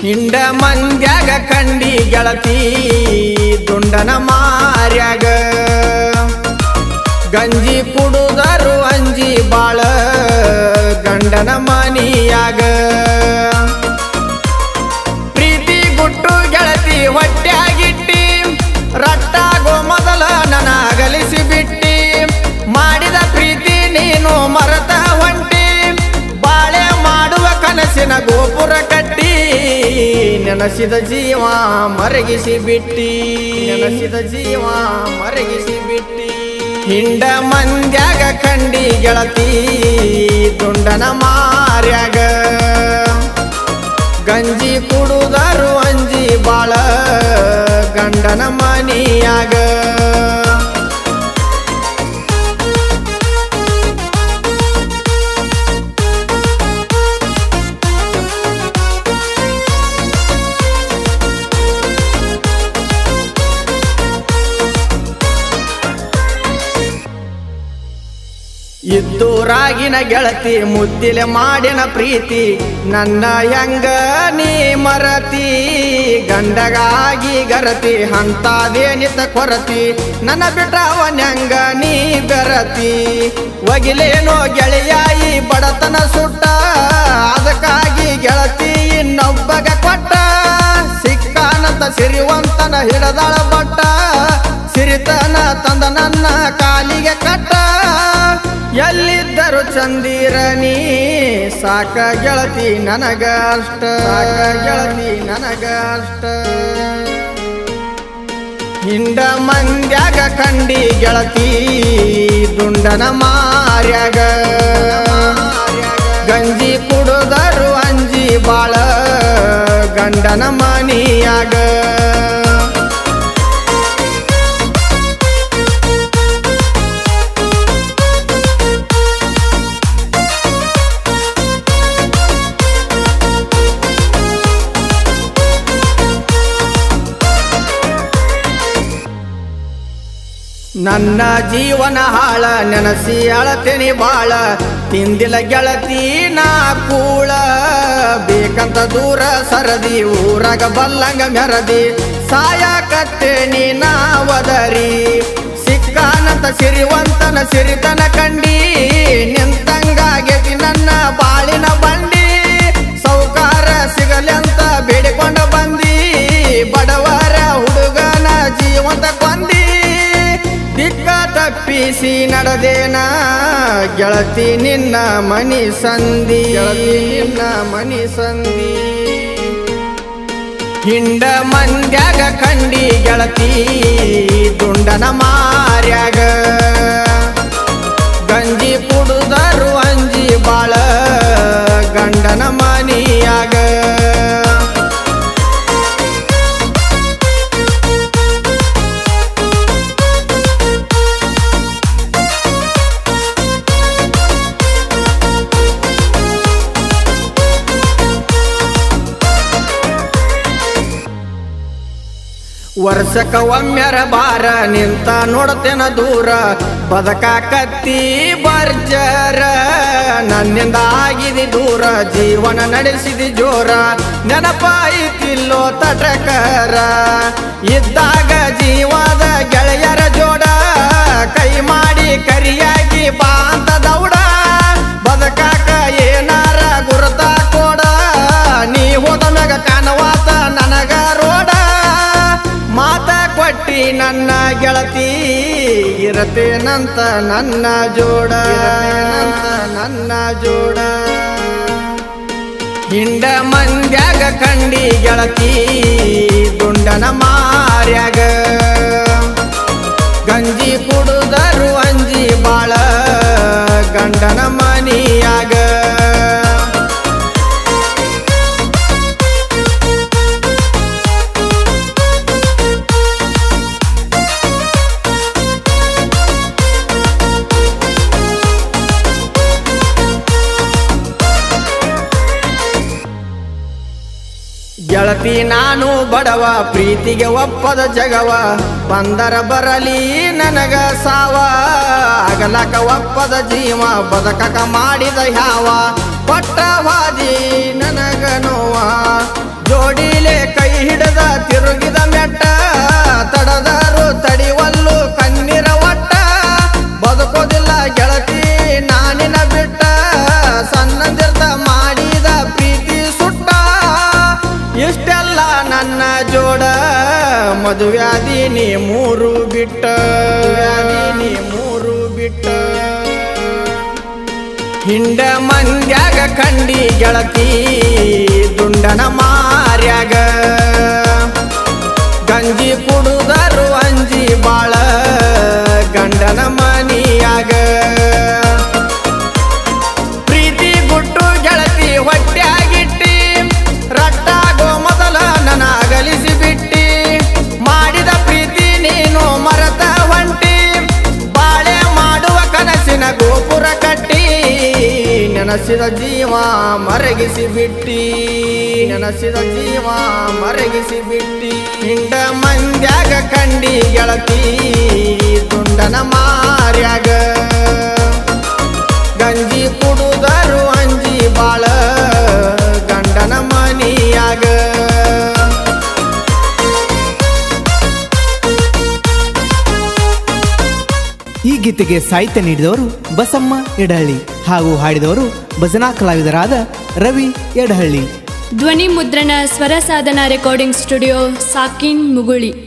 ಹಿಂಡ ಮಂದ್ಯಾಗ ಕಂಡಿ ಗೆಳತಿ ದುಂಡನ ಮಾರ್ಯಾಗ. ಗಂಜಿ ಕುಡುದರು ಅಂಜಿ ಬಾಳ ಗಂಡನ ಮನಿಯಾಗ. ನೆನಸಿದ ಜೀವ ಮರಗಿಸಿ ಬಿಟ್ಟಿ. ನಸಿದ ಜೀವ ಮರಗಿಸಿ ಬಿಟ್ಟಿ. ಹಿಂಡ ಮಂದ್ಯಾಗ ಕಂಡಿ ಗೆಳತಿ, ದುಂಡನ ಮಾರ್ಯಾಗ. ಗಂಜಿ ಕುಡುದರು ಅಂಜಿ ಬಾಳ, ಗಂಡನ ಮನಿಯಾಗ. ಇದ್ದೂರಾಗಿನ ಗೆಳತಿ, ಮುದ್ದಿಲೆ ಮಾಡಿನ ಪ್ರೀತಿ. ನನ್ನ ಹೆಂಗ ನೀ ಮರತಿ, ಗಂಡಗಾಗಿ ಗರತಿ ಹಂತಾದೇನಿತ ಕೊರತಿ. ನನ್ನ ಬಿಟ್ಟವನ್ಯಂಗ ನೀ ಬೆರತಿ. ಒಗಿಲೇನೋ ಗೆಳೆಯಾಯಿ ಬಡತನ ಸುಟ್ಟ, ಅದಕ್ಕಾಗಿ ಗೆಳತಿ ಇನ್ನೊಬ್ಬಗ ಕೊಟ್ಟ. ಸಿಕ್ಕಾನಂತ ಸಿರಿವಂತನ ಹಿಡದಾಳ ಬಟ್ಟ, ಸಿರಿತನ ತಂದ ನನ್ನ ಕಾಲಿಗೆ ಕಟ್ಟ. ಎಲ್ಲಿದ್ದರು ಚಂದಿರನಿ ಸಾಕ ಗೆಳತಿ ನನಗ ಅಷ್ಟ ಗೆಳತಿ ನನಗ ಅಷ್ಟ ಹಿಂಡ ಮಂದ್ಯಾಗ ಕಂಡಿ ಗೆಳತಿ, ದುಂಡನ ಮಾರ್ಯಾಗ. ಗಂಜಿ ಕುಡುದರು ಅಂಜಿ ಬಾಳ, ಗಂಡನ ಮನಿಯಾಗ. ನನ್ನ ಜೀವನ ಹಾಳ, ನೆನಸಿ ಅಳತೆನಿ ಬಾಳ, ತಿಂದಿಲ ಗೆಳತಿ ನಾ ಕೂಳ. ಬೇಕಂತ ದೂರ ಸರದಿ, ಊರಾಗ ಬಲ್ಲಂಗ ಮೆರದಿ ಸಾಯಕತ್ತೇನಿ ನಾವದರಿ ಸಿಕ್ಕಾನಂತ ಸಿರಿವಂತನ ಸಿರಿತನ ಕಂಡಿ ತಪ್ಪಿಸಿ ನಡೆದೇನ? ಗೆಳತಿ ನಿನ್ನ ಮನಿ ಸಂದಿ. ಗೆಳತಿ ನಿನ್ನ ಮನಿ ಸಂದಿ. ಹಿಂಡ ಮಂದ್ಯಾಗ ಕಂಡಿ ಗೆಳತಿ ದುಂಡನ ಮಾರ್ಯಾಗ. ವರ್ಷಕ್ಕ ಒಮ್ಮೆರ ಬಾರ ನಿಂತ ನೋಡ್ತೇನ ದೂರ ಬದಕಾಕತ್ತಿ ಬರ್ಜರ, ನನ್ನಿಂದ ಆಗಿದಿ ದೂರ, ಜೀವನ ನಡೆಸಿದಿ ಜೋರ, ನೆನಪಾಯಿತಿಲ್ಲೋ ತಟಕರ. ಇದ್ದಾಗ ಜೀವದ ಗೆಳೆಯರ ಜೋಡ ಕೈ ಮಾಡಿ ಕರಿಯಾಗಿ ಬಾ ಅಂತ ದೌಡ ಬದಕಾಕ ಏನಾರ ಇರತೇನಂತ ನನ್ನ ಜೋಡ. ನನ್ನ ಜೋಡ. ಹಿಂಡ ಮಂದ್ಯಾಗ ಕಂಡಿ ಗೆಳತಿ ದುಂಡನ ಮಾರ್ಯಾಗ. ಗಂಜಿ ಕುಡುದರು ಅಂಜಿ ಬಾಳ, ಗಂಡನ ಮನಿಯಾಗ. ಗೆಳತಿ ನಾನು ಬಡವ, ಪ್ರೀತಿಗೆ ಒಪ್ಪದ ಜಗವ, ಬಂದರ ಬರಲಿ ನನಗ ಸಾವ. ಅಗಲಕ ಒಪ್ಪದ ಜೀವ, ಬದಕಕ ಮಾಡಿದ ಯಾವ ಪಟ್ಟವಾದಿ ನನಗ ನೋವ. ಜೋಡಿಲೆ ಕೈ ಹಿಡದ, ತಿರುಗಿದ ಮೆಟ್ಟ. ಜೋಡ ನೀ ಮೂರು ಬಿಟ್ಟ. ನೀ ಮೂರು ಬಿಟ್ಟ. ಹಿಂಡ ಮಂದ್ಯಾಗ ಕಂಡಿ ಗೆಳತಿ ದುಂಡನ ಮಾರ್ಯಾಗ ನೆನಸಿದ ಜೀವ ಮರಗಿಸಿ ಬಿಟ್ಟಿ. ನೆನಸಿದ ಜೀವ ಮರಗಿಸಿ ಬಿಟ್ಟಿ. ಹಿಂಡ ಮಂದ್ಯಾಗ ಕಂಡಿ ಗೆಳತಿ, ತುಂಡನ ಮಾರ್ಯಾಗ. ಗಂಜಿ ಕುಡುದರು ಅಂಜಿ ಬಾಳ, ಗಂಡನ ಮನಿಯಾಗ. ಗೀತೆಗೆ ಸಾಹಿತ್ಯ ನೀಡಿದವರು ಬಸಮ್ಮ ಎಡಹಳ್ಳಿ ಹಾಗೂ ಹಾಡಿದವರು ಭಜನಾ ಕಲಾವಿದರಾದ ರವಿ ಎಡಹಳ್ಳಿ. ಧ್ವನಿ ಮುದ್ರಣ ಸ್ವರ ಸಾಧನಾ ರೆಕಾರ್ಡಿಂಗ್ ಸ್ಟುಡಿಯೋ ಸಾಕಿನ್ ಮುಗುಳಿ.